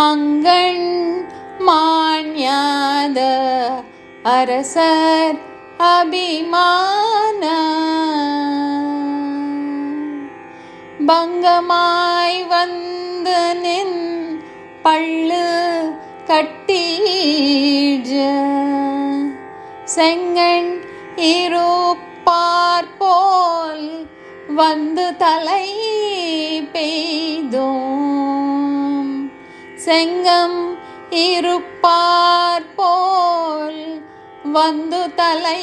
அங்கண் மான்யாத அரசர் அபிமான. பங்கமாய் வந்து நின் பள்ளு கட்டீஜ செங்கண் இருப்பார் போல் வந்து தலை பெய்தோம். செங்கம் இருப்பார் போல் வந்து தலை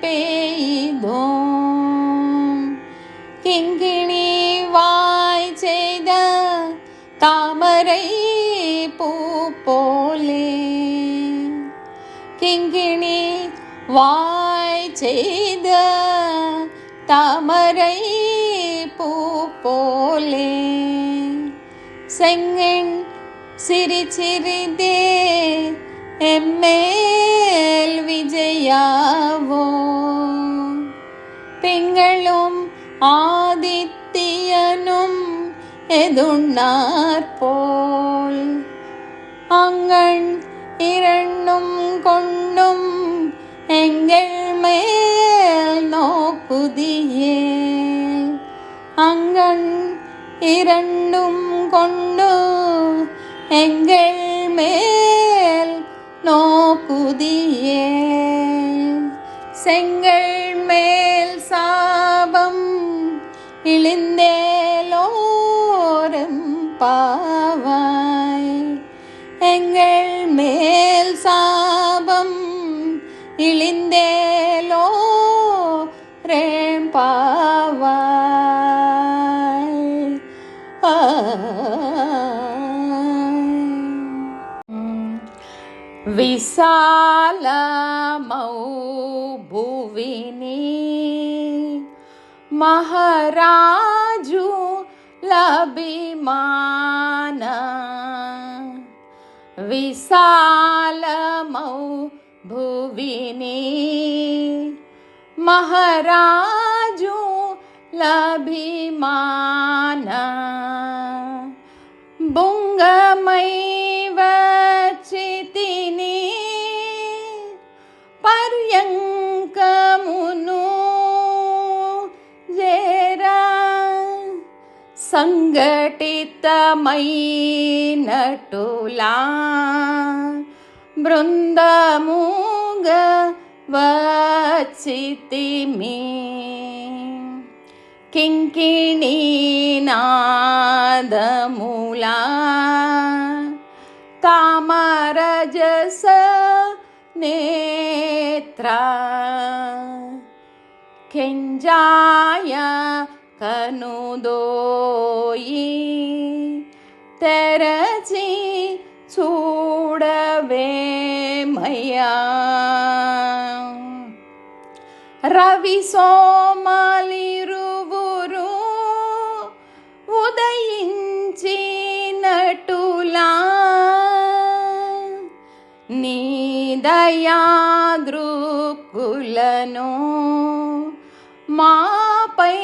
பெய்தோம். கிங்கிணி வாய் செய்த தாமரை பூ போலே. கிங்கிணி வாய் செய்த தாமரை பூ போலே. செங்கண் சிரி சிறிதே எம்மேல் விஜயாவோ. பெங்களும் ஆதித்தியனும் எதுண்ணார் போல். அங்கண் இரண்டும் கொண்டும் எங்கள் மேல் நோக்குதியே. அங்கண் இரண்டும் കൊണ്ടു എങ്കൾ മേൽ നോക്കുതിയേ செங்கள் மேல் சாபம் இழிந்தேலோரும் பாவாய். எங்கள் மேல் சாபம் இழிந்தேலோ ரேம் பாவாய். विशालमौ मौ महाराजु लभिमान। विशालमौ विशाल महाराजु भुवि सङ्घटितमयी नटुला बृन्दमुगवचिति मी किङ्किणीनादमुला तामरजस नेत्रा। किञ्जाय కనుదోయి తెరచి చూడవేమయ్యా రవి సోమలిరువురు ఉదయించినటులా నీ దయాదృక్కులను మాపై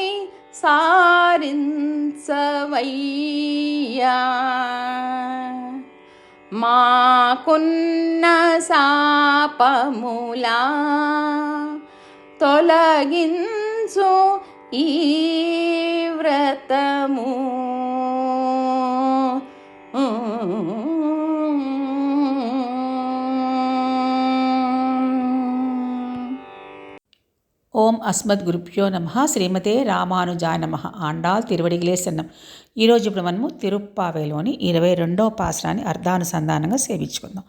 సారించవయ్యా. మాకున్న శాపములా తొలగించు ఈ వ్రతము. ఓం అస్మద్ గురుభ్యో నమ శ్రీమతే రామానుజాయ నమ ఆండాల్ తిరువడిగిలే సన్నం ఈరోజు ఇప్పుడు మనము తిరుప్పావేలోని ఇరవై రెండో పాసరాన్ని అర్ధానుసంధానంగా సేవించుకుందాం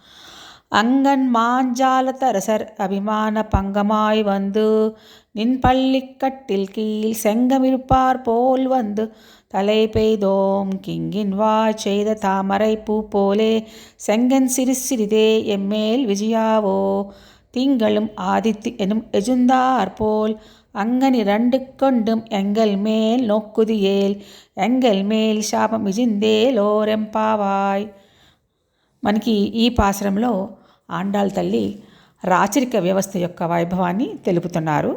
అంగన్ మాంజాలతరసర్ అభిమాన பங்கமாய் வந்து நின் பள்ளிக்கட்டில் கீழ் செங்கமிருப்பார் போல் வந்து தலை பெய்தோம் கிங்கின் வாய் செய்த தாமரை பூ போலே செங்கன் சிறு சிறிதே எம்மேல் விஜயாவோ திங்களும் ஆதித்து எனும் எஜுந்தார் போல் அங்கனி ரெண்டு கொண்டும் எங்கள் மேல் நோக்குதியேல் எங்கள் మేల్ శాపం ఇజిందేలోరెంపావాయ్ మనకి ఈ పాసరంలో ఆండాల్ తల్లి రాచరిక వ్యవస్థ యొక్క వైభవాన్ని తెలుపుతున్నారు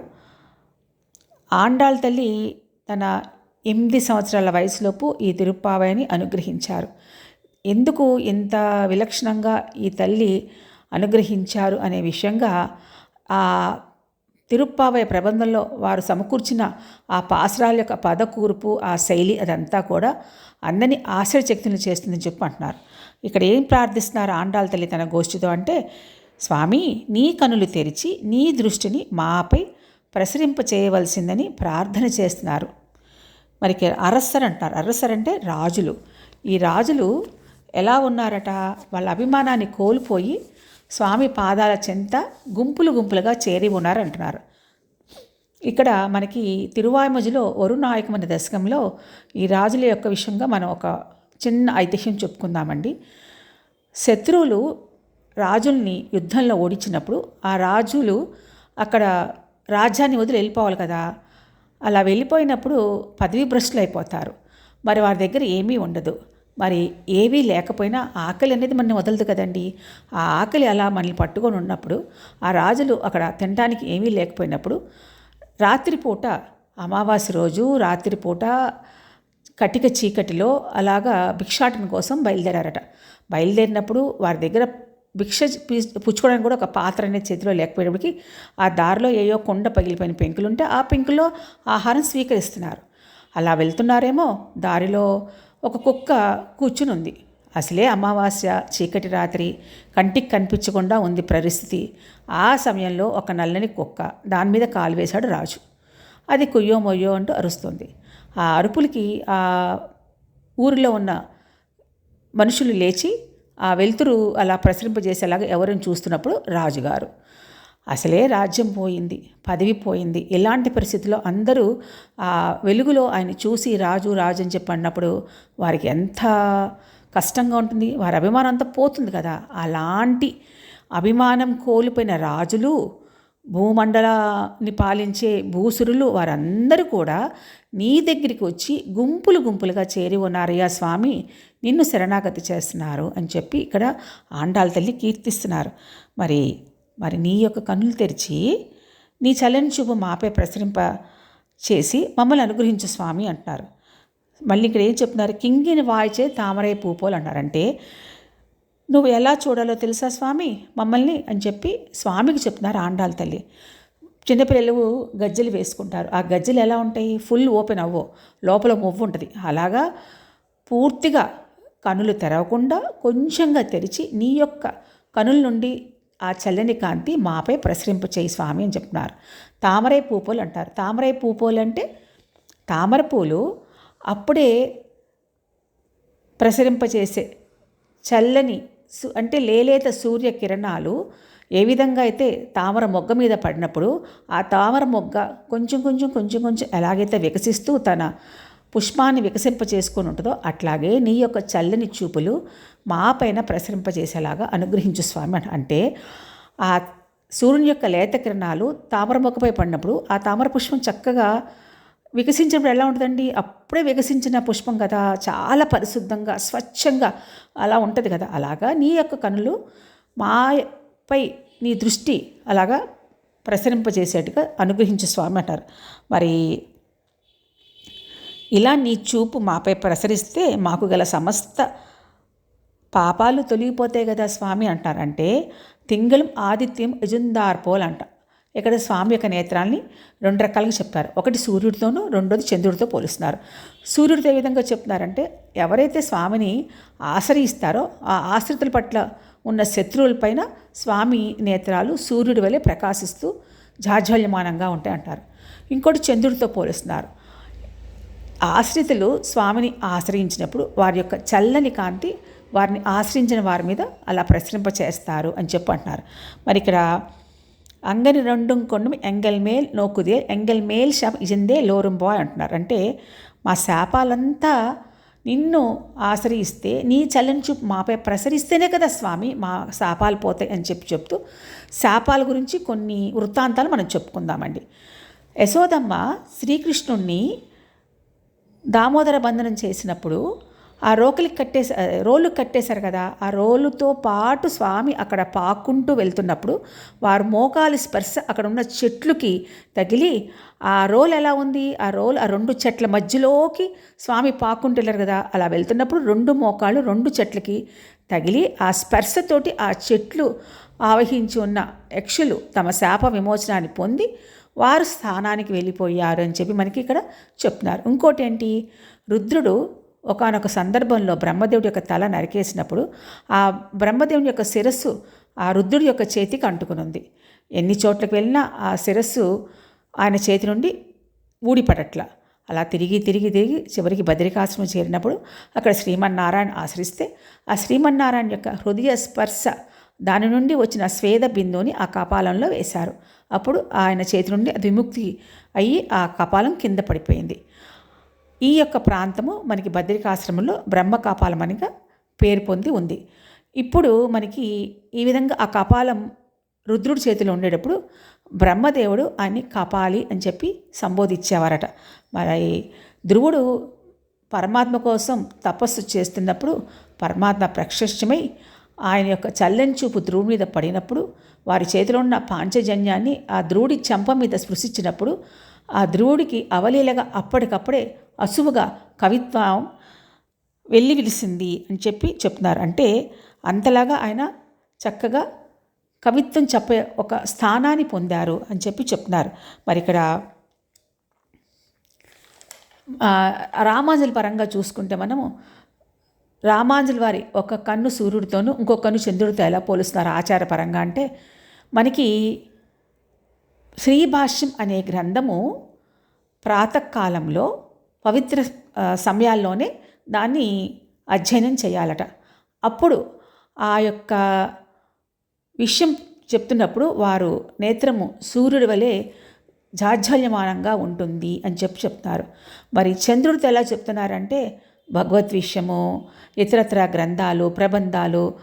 ఆండాళ్ తల్లి తన ఎనిమిది సంవత్సరాల వయసులోపు ఈ తిరుప్పావైని అనుగ్రహించారు ఎందుకు ఇంత విలక్షణంగా ఈ తల్లి అనుగ్రహించారు అనే విషయంగా ఆ తిరుప్పావయ ప్రబంధంలో వారు సమకూర్చిన ఆ పాసరాల యొక్క పదకూర్పు ఆ శైలి అదంతా కూడా అందరినీ ఆశ్చర్యచక్తులు చేస్తుందని చెప్పి అంటున్నారు ఇక్కడ ఏం ప్రార్థిస్తున్నారు ఆండాల తల్లి తన గోష్ఠితో అంటే స్వామి నీ కనులు తెరిచి నీ దృష్టిని మాపై ప్రసరింప చేయవలసిందని ప్రార్థన చేస్తున్నారు. మరి అరస్సర్ అంటారు. అరస్సర్ అంటే రాజులు. ఈ రాజులు ఎలా ఉన్నారట? వాళ్ళ అభిమానాన్ని కోల్పోయి స్వామి పాదాల చెంత గుంపులు గుంపులుగా చేరి ఉన్నారంటున్నారు. ఇక్కడ మనకి తిరువాయిమజిలో వరునాయకమైన దశకంలో ఈ రాజుల యొక్క విషయంగా మనం ఒక చిన్న ఐతిహ్యం చెప్పుకుందామండి. శత్రువులు రాజుల్ని యుద్ధంలో ఓడించినప్పుడు ఆ రాజులు అక్కడ రాజ్యాన్ని వదిలి వెళ్ళిపోవాలి కదా. అలా వెళ్ళిపోయినప్పుడు పదవి భ్రష్టులు అయిపోతారు మరి వారి దగ్గర ఏమీ ఉండదు. మరి ఏవీ లేకపోయినా ఆకలి అనేది మనని వదలదు కదండి. ఆ ఆకలి అలా మనల్ని పట్టుకొని ఉన్నప్పుడు ఆ రాజులు అక్కడ తినడానికి ఏమీ లేకపోయినప్పుడు రాత్రిపూట అమావాస్య రోజు రాత్రిపూట కటిక చీకటిలో అలాగా భిక్షాటన కోసం బయలుదేరారట. బయలుదేరినప్పుడు వారి దగ్గర భిక్ష పుచ్చుకోవడానికి కూడా ఒక పాత్ర అనేది చేతిలో లేకపోయినప్పటికీ ఆ దారిలో ఏయో కొండ పగిలిపోయిన పెంకులు ఉంటే ఆ పెంకులో ఆహారం స్వీకరిస్తున్నారు. అలా వెళ్తున్నారేమో దారిలో ఒక కుక్క కూర్చుని ఉంది అసలే అమావాస్య చీకటి రాత్రి కంటికి కనిపించకుండా ఉంది పరిస్థితి. ఆ సమయంలో ఒక నల్లని కుక్క దాని మీద కాలు వేశాడు రాజు. అది కొయ్యో మొయ్యో అంటూ అరుస్తుంది. ఆ అరుపులకి ఆ ఊరిలో ఉన్న మనుషులు లేచి ఆ వెలుతురు అలా ప్రసరింపజేసేలాగా ఎవరిని చూస్తున్నప్పుడు రాజుగారు అసలే రాజ్యం పోయింది పదవి పోయింది. ఇలాంటి పరిస్థితిలో అందరూ ఆ వెలుగులో ఆయన చూసి రాజు రాజు అని చెప్పి అన్నప్పుడు వారికి ఎంత కష్టంగా ఉంటుంది. వారి అభిమానం అంతా పోతుంది కదా. అలాంటి అభిమానం కోల్పోయిన రాజులు భూమండలాన్ని పాలించే భూసురులు వారందరూ కూడా నీ దగ్గరికి వచ్చి గుంపులు గుంపులుగా చేరి ఉన్నారయ్యా స్వామి నిన్ను శరణాగతి చేస్తున్నారు అని చెప్పి ఇక్కడ ఆండాల తల్లి కీర్తిస్తున్నారు. మరి మరి నీ యొక్క కన్నులు తెరిచి నీ చల్లని చూపు మాపై ప్రసరింప చేసి మమ్మల్ని అనుగ్రహించు స్వామి అంటున్నారు. మళ్ళీ ఇక్కడ ఏం చెప్తున్నారు? కింగిని వాయిచే తామరై పూపోలు అన్నారంటే నువ్వు ఎలా చూడాలో తెలుసా స్వామి? మమ్మల్ని అని చెప్పి స్వామికి చెప్తున్నారు ఆండాల తల్లి. చిన్నపిల్లలు గజ్జలు వేసుకుంటారు. ఆ గజ్జలు ఎలా ఉంటాయి? ఫుల్ ఓపెన్ అవ్వో. లోపల మొవ్వు ఉంటుంది. అలాగా పూర్తిగా కనులు తెరవకుండా కొంచెంగా తెరిచి నీ యొక్క కనుల నుండి ఆ చల్లని కాంతి మాపై ప్రసరింపచేయి స్వామి అని చెప్తున్నారు. తామరై పూపోలు అంటారు. తామరై పూపోలు అంటే తామర పూలు అప్పుడే ప్రసరింపచేసే చల్లని అంటే లేలేత సూర్య కిరణాలు ఏ విధంగా అయితే తామర మొగ్గ మీద పడినప్పుడు ఆ తామర మొగ్గ కొంచెం కొంచెం కొంచెం కొంచెం ఎలాగైతే వికసిస్తూ తన పుష్పాన్ని వికసింప చేసుకొని ఉంటుందో అట్లాగే నీ యొక్క చల్లని చూపులు మా పైన ప్రసరింపజేసేలాగా అనుగ్రహించు స్వామి అంట- అంటే ఆ సూర్యుని యొక్క లేత కిరణాలు తామర మొక్కపై పడినప్పుడు ఆ తామర పుష్పం చక్కగా వికసించినప్పుడు ఎలా ఉంటుందండి? అప్పుడే వికసించిన పుష్పం కదా. చాలా పరిశుద్ధంగా స్వచ్ఛంగా అలా ఉంటుంది కదా. అలాగా నీ యొక్క కనులు మాపై నీ దృష్టి అలాగా ప్రసరింపజేసేట్టుగా అనుగ్రహించు స్వామి అంటారు. మరి ఇలా నీ చూపు మాపై ప్రసరిస్తే మాకు గల సమస్త పాపాలు తొలగిపోతాయి కదా స్వామి అంటారంటే తింగళం ఆదిత్యం యజుందార్పోల్ అంట. ఇక్కడ స్వామి యొక్క నేత్రాల్ని రెండు రకాలుగా చెప్పారు ఒకటి సూర్యుడితోనూ రెండోది చంద్రుడితో పోలుస్తున్నారు. సూర్యుడితో ఏ విధంగా చెప్తున్నారంటే ఎవరైతే స్వామిని ఆశ్రయిస్తారో ఆ ఆశ్రితుల పట్ల ఉన్న శత్రువులపైన స్వామి నేత్రాలు సూర్యుడి వలె ప్రకాశిస్తూ జాజ్వల్యమానంగా ఉంటాయి అంటారు ఇంకోటి చంద్రుడితో పోలుస్తున్నారు. ఆశ్రితులు స్వామిని ఆశ్రయించినప్పుడు వారి యొక్క చల్లని కాంతి వారిని ఆశ్రయించిన వారి మీద అలా ప్రసరింప చేస్తారు అని చెప్పి అంటున్నారు మరి ఇక్కడ అంగని రెండుం కొండం ఎంగల్ మేల్ నోకుదే ఎంగల్ మేల్ శాప ఇజందే లోరం బాయ్ అంటున్నారు. అంటే మా శాపాలంతా నిన్ను ఆశ్రయిస్తే నీ చల్లని చూపు మాపై ప్రసరిస్తేనే కదా స్వామి మా శాపాలు పోతాయి అని చెప్పి చెప్తూ శాపాల గురించి కొన్ని వృత్తాంతాలు మనం చెప్పుకుందామండి. యశోదమ్మ శ్రీకృష్ణుణ్ణి దామోదర బంధనం చేసినప్పుడు ఆ రోకలికి కట్టేసి రోలు కట్టేశారు కదా ఆ రోలుతో పాటు స్వామి అక్కడ పాక్కుంటూ వెళ్తున్నప్పుడు వారు మోకాలి స్పర్శ అక్కడ ఉన్న చెట్లుకి తగిలి ఆ రోల్ ఎలా ఉంది? ఆ రోల్ ఆ రెండు చెట్ల మధ్యలోకి స్వామి పాక్కుంటూ వెళ్ళారు కదా అలా వెళ్తున్నప్పుడు రెండు మోకాళ్ళు రెండు చెట్లకి తగిలి ఆ స్పర్శతోటి ఆ చెట్లు ఆవహించి ఉన్న యక్షులు తమ శాప విమోచనాన్ని పొంది వారు స్థానానికి వెళ్ళిపోయారు అని చెప్పి మనకి ఇక్కడ చెప్తున్నారు. ఇంకోటి ఏంటి? రుద్రుడు ఒకానొక సందర్భంలో బ్రహ్మదేవుడి యొక్క తల నరికేసినప్పుడు ఆ బ్రహ్మదేవుని యొక్క శిరస్సు ఆ రుద్రుడి యొక్క చేతికి అంటుకునుంది. ఎన్ని చోట్లకు వెళ్ళినా ఆ శిరస్సు ఆయన చేతి నుండి ఊడిపడట్ల. అలా తిరిగి తిరిగి తిరిగి చివరికి బద్రికాశ్రమం చేరినప్పుడు అక్కడ శ్రీమన్నారాయణ ఆశ్రయిస్తే ఆ శ్రీమన్నారాయణ యొక్క హృదయ స్పర్శ దాని నుండి వచ్చిన స్వేద బిందువుని ఆ కపాలంలో వేశారు. అప్పుడు ఆయన చేతి నుండి అది విముక్తి అయ్యి ఆ కపాలం కింద పడిపోయింది. ఈ యొక్క ప్రాంతము మనకి బద్రికాశ్రమంలో బ్రహ్మ కపాలమనిగా పేరు పొంది ఉంది. ఇప్పుడు మనకి ఈ విధంగా ఆ కపాలం రుద్రుడి చేతిలో ఉండేటప్పుడు బ్రహ్మదేవుడు ఆయన్ని కపాలి అని చెప్పి సంబోధించేవారట. మరి ధ్రువుడు పరమాత్మ కోసం తపస్సు చేస్తున్నప్పుడు పరమాత్మ ప్రక్షిష్టమై ఆయన యొక్క చల్లని చూపు ధ్రువుడి మీద పడినప్పుడు వారి చేతిలో ఉన్న పాంచజన్యాన్ని ఆ ధ్రువుడి చెంప మీద స్పృశించినప్పుడు ఆ ధ్రువుడికి అవలీలగా అప్పటికప్పుడే అసువుగా కవిత్వం వెళ్ళి విలిసింది అని చెప్పి చెప్తున్నారు. అంటే అంతలాగా ఆయన చక్కగా కవిత్వం చెప్పే ఒక స్థానాన్ని పొందారు అని చెప్పి చెప్తున్నారు. మరి ఇక్కడ రామాజుల పరంగా చూసుకుంటే మనము రామాంజుల వారి ఒక కన్ను సూర్యుడితోనూ ఇంకో కన్ను చంద్రుడితో ఎలా పోలుస్తున్నారు ఆచారపరంగా అంటే మనకి శ్రీభాష్యం అనే గ్రంథము ప్రాతకాలంలో పవిత్ర సమయాల్లోనే దాన్ని అధ్యయనం చేయాలట. అప్పుడు ఆ యొక్క విషయం చెప్తున్నప్పుడు వారు నేత్రము సూర్యుడి వలె జాజ్వల్యమానంగా ఉంటుంది అని చెప్పి చెప్తున్నారు మరి చంద్రుడితో ఎలా చెప్తున్నారంటే భగవద్ విషయము ఇతరత్ర గ్రంథాలు ప్రబంధాలు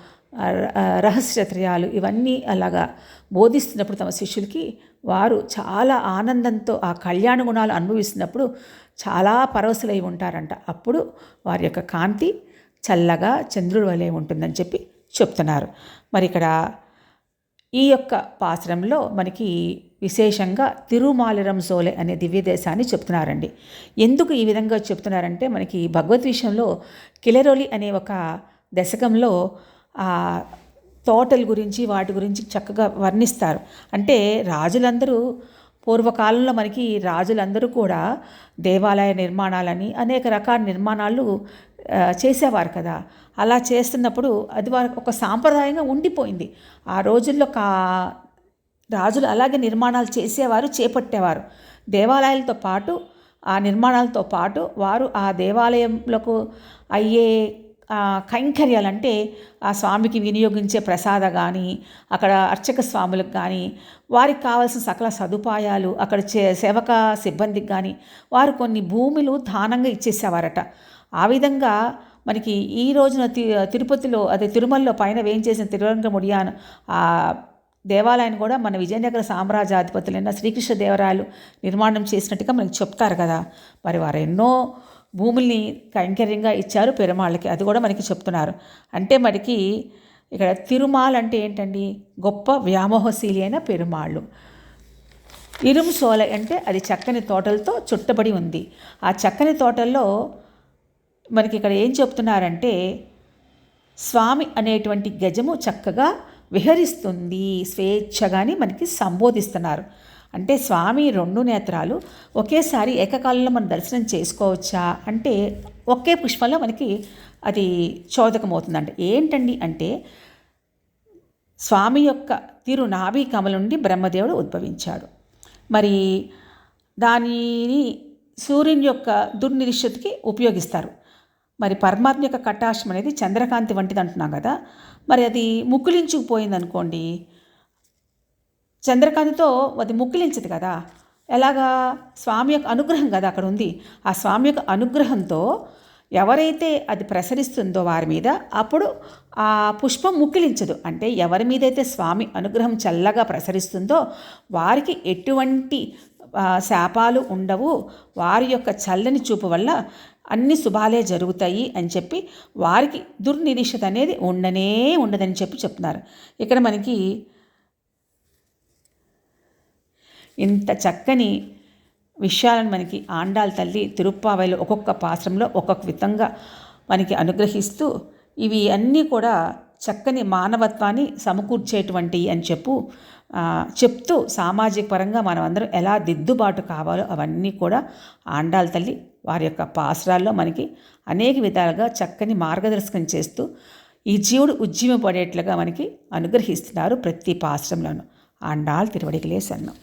రహస్యత్రయాలు ఇవన్నీ అలాగా బోధిస్తున్నప్పుడు తమ శిష్యులకి వారు చాలా ఆనందంతో ఆ కళ్యాణ గుణాలు అనుభవిస్తున్నప్పుడు చాలా పరవశులై ఉంటారంట. అప్పుడు వారి యొక్క కాంతి చల్లగా చంద్రుడి వలె ఉంటుందని చెప్పి చెప్తున్నారు. మరి ఇక్కడ ఈ యొక్క పాశ్రంలో మనకి విశేషంగా తిరుమాలిరం సోలే అనే దివ్యదేశాన్ని చెప్తున్నారండి. ఎందుకు ఈ విధంగా చెప్తున్నారంటే మనకి భగవద్ విషయంలో కిలరోలి అనే ఒక దశకంలో తోటల గురించి వాటి గురించి చక్కగా వర్ణిస్తారు. అంటే రాజులందరూ పూర్వకాలంలో మనకి రాజులందరూ కూడా దేవాలయ నిర్మాణాలని అనేక రకాల నిర్మాణాలు చేసేవారు కదా. అలా చేస్తున్నప్పుడు అది వారికి ఒక సాంప్రదాయంగా ఉండిపోయింది. ఆ రోజుల్లో కా రాజులు అలాగే నిర్మాణాలు చేసేవారు చేపట్టేవారు. దేవాలయాలతో పాటు ఆ నిర్మాణాలతో పాటు వారు ఆ దేవాలయంలకు అయ్యే కైంకర్యాలంటే ఆ స్వామికి వినియోగించే ప్రసాద కానీ అక్కడ అర్చక స్వాములకు కానీ వారికి కావాల్సిన సకల సదుపాయాలు అక్కడ చే సేవక సిబ్బందికి కానీ వారు కొన్ని భూములు దానంగా ఇచ్చేసేవారట. ఆ విధంగా మనకి ఈ రోజున తి తిరుపతిలో అదే తిరుమలలో పైన వేయించేసిన తిరువరంగముడియాన్ ఆ దేవాలయాన్ని కూడా మన విజయనగర సామ్రాజ్యాధిపతులైన శ్రీకృష్ణదేవరాయలు నిర్మాణం చేసినట్టుగా మనకి చెప్తారు కదా. మరి వారు ఎన్నో భూముల్ని కైంకర్యంగా ఇచ్చారు పెరుమాళ్ళకి అది కూడా మనకి చెప్తున్నారు. అంటే మనకి ఇక్కడ తిరుమాల్ అంటే ఏంటండి? గొప్ప వ్యామోహశీలి అయిన పెరుమాళ్ళు. ఇరుం సోల అంటే అది చక్కని తోటలతో చుట్టబడి ఉంది. ఆ చక్కని తోటల్లో మనకి ఇక్కడ ఏం చెప్తున్నారంటే స్వామి అనేటువంటి గజము చక్కగా విహరిస్తుంది స్వేచ్ఛగాని మనకి సంబోధిస్తున్నారు. అంటే స్వామి రెండు నేత్రాలు ఒకేసారి ఏకకాలంలో మనం దర్శనం చేసుకోవచ్చా? అంటే ఒకే పుష్పంలో మనకి అది చోదకమవుతుందంట. ఏంటండి అంటే స్వామి యొక్క తిరు నాభి కమల నుండి బ్రహ్మదేవుడు ఉద్భవించాడు. మరి దానిని సూర్యుని యొక్క దుర్నిరిషత్కి ఉపయోగిస్తారు. మరి పరమాత్మ యొక్క కటాక్షం అనేది చంద్రకాంతి వంటిది అంటున్నాం కదా. మరి అది ముక్కులించుకుపోయింది అనుకోండి చంద్రకాంతితో అది ముక్కులించదు కదా. ఎలాగా? స్వామి యొక్క అనుగ్రహం కదా అక్కడ ఉంది. ఆ స్వామి యొక్క అనుగ్రహంతో ఎవరైతే అది ప్రసరిస్తుందో వారి మీద అప్పుడు ఆ పుష్పం ముక్కిలించదు. అంటే ఎవరి మీదైతే స్వామి అనుగ్రహం చల్లగా ప్రసరిస్తుందో వారికి ఎటువంటి శాపాలు ఉండవు. వారి యొక్క చల్లని చూపు వల్ల అన్ని శుభాలే జరుగుతాయి అని చెప్పి వారికి దుర్నిరీక్షత అనేది ఉండనే ఉండదని చెప్పి చెప్తున్నారు. ఇక్కడ మనకి ఇంత చక్కని విషయాలను మనకి ఆండాల్ తల్లి తిరుప్పావైలో ఒక్కొక్క పాశ్రంలో ఒక్కొక్క విధంగా మనకి అనుగ్రహిస్తూ ఇవి అన్నీ కూడా చక్కని మానవత్వాన్ని సమకూర్చేటువంటి అని చెప్పు చెప్తూ సామాజిక పరంగా మనం అందరం ఎలా దిద్దుబాటు కావాలో అవన్నీ కూడా ఆండాల తల్లి వారి యొక్క పాసరాల్లో మనకి అనేక విధాలుగా చక్కని మార్గదర్శకం చేస్తూ ఈ జీవుడు ఉద్యమపడేట్లుగా మనకి అనుగ్రహిస్తున్నారు ప్రతి పాశ్రంలోనూ ఆండాల్ తిరువడిగలే సన్నం